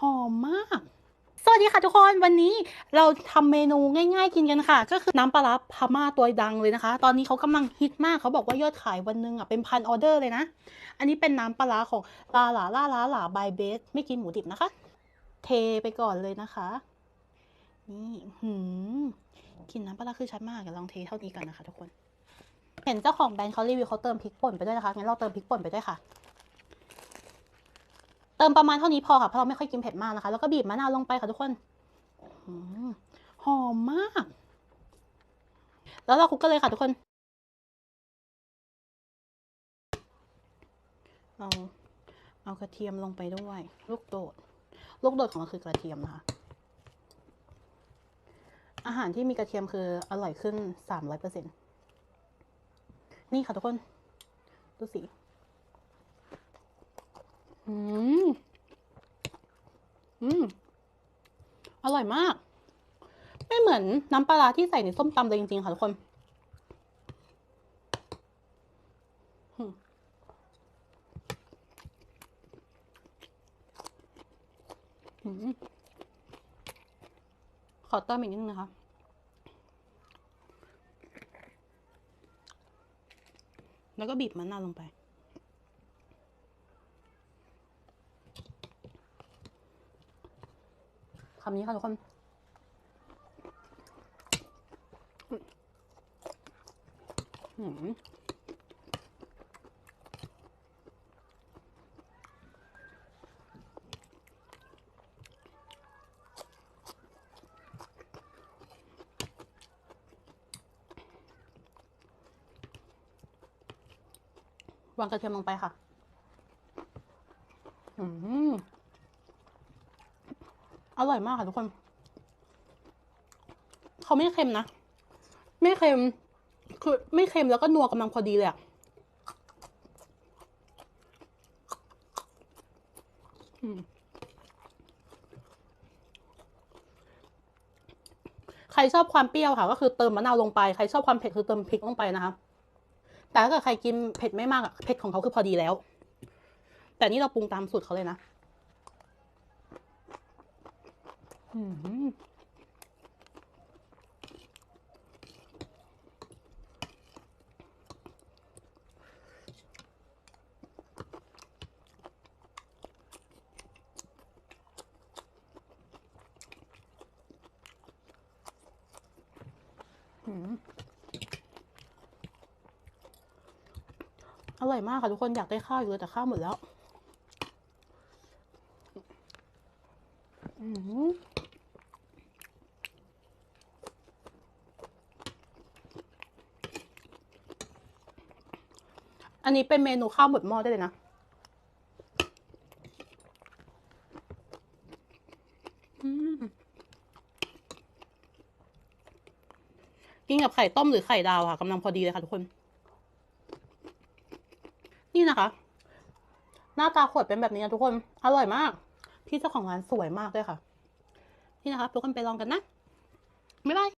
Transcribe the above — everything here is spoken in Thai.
หอมมาก สวัสดีค่ะทุกคนวันนี้เราทำเมนูง่าย ๆ กินกันค่ะ ก็คือน้ำปลาร้าพม่าตัวดังเลยนะคะ ตอนนี้เขากำลังฮิตมากเขาบอกว่ายอดขายวันหนึ่งอะเป็นพันออเดอร์เลยนะ อันนี้เป็นน้ำปลาของลาหลาลาลาหลาบายเบสไม่กินหมูดิบนะคะ เทไปก่อนเลยนะคะ นี่หืมกินน้ำปลาคือชัดมากเดี๋ยวลองเทเท่านี้ก่อนนะคะ ทุกคน เห็นเจ้าของแบรนด์เขารีวิวเขาเติมพริกป่นไปด้วยนะคะงั้นเราเติมพริกป่นไปด้วยค่ะ ติมประมาณเท่านี้พอค่ะเพราะเราไม่ค่อยกินเผ็ดมากนะคะ แล้วก็บีบมะนาวลงไปค่ะทุกคนหอมมาก แล้วเราคลุกกันเลยค่ะทุกคนเอาเอากระเทียมลงไปด้วย ลูกโดด ลูกโดดของเราคือกระเทียมนะคะ อาหารที่มีกระเทียมคืออร่อยขึ้นสามร้อยเปอร์เซ็นนี่ค่ะทุกคน ดูสิ อืม อืม อร่อยมาก ไม่เหมือนน้ำปลาราที่ใส่ในส้มตำเลยจริงๆค่ะทุกคนอืมขอเติมอีกนิดนึงนะคะ แล้วก็บีบมะนาวลงไป คำนี้ค่ะทุกคน อืมวางกระเทียมลงไปค่ะ อืม อร่อยมากค่ะทุกคน เขาไม่เค็มนะ ไม่เค็ม คือไม่เค็มแล้วก็นัวกำลังพอดีเลยอะใครชอบความเปรี้ยวค่ะ ก็คือเติมมะนาวลงไป ใครชอบความเผ็ดคือเติมพริกลงไปนะคะ แต่ถ้าเกิดใครกินเผ็ดไม่มากอะเผ็ดของเขาคือพอดีแล้ว แต่นี่เราปรุงตามสูตรเขาเลยนะ อร่อยมากค่ะทุกคนอยากได้ข้าวอยู่เลยแต่ข้าวหมดแล้ว อืม อันนี้เป็นเมนูข้าวหมดหม้อได้เลยนะ กินกับไข่ต้มหรือไข่ดาวค่ะกำลังพอดีเลยค่ะทุกคน นี่นะคะ หน้าตาขวดเป็นแบบนี้นะทุกคน อร่อยมาก พี่เจ้าของร้านสวยมากด้วยค่ะ นี่นะคะทุกคนไปลองกันนะ บ๊ายบาย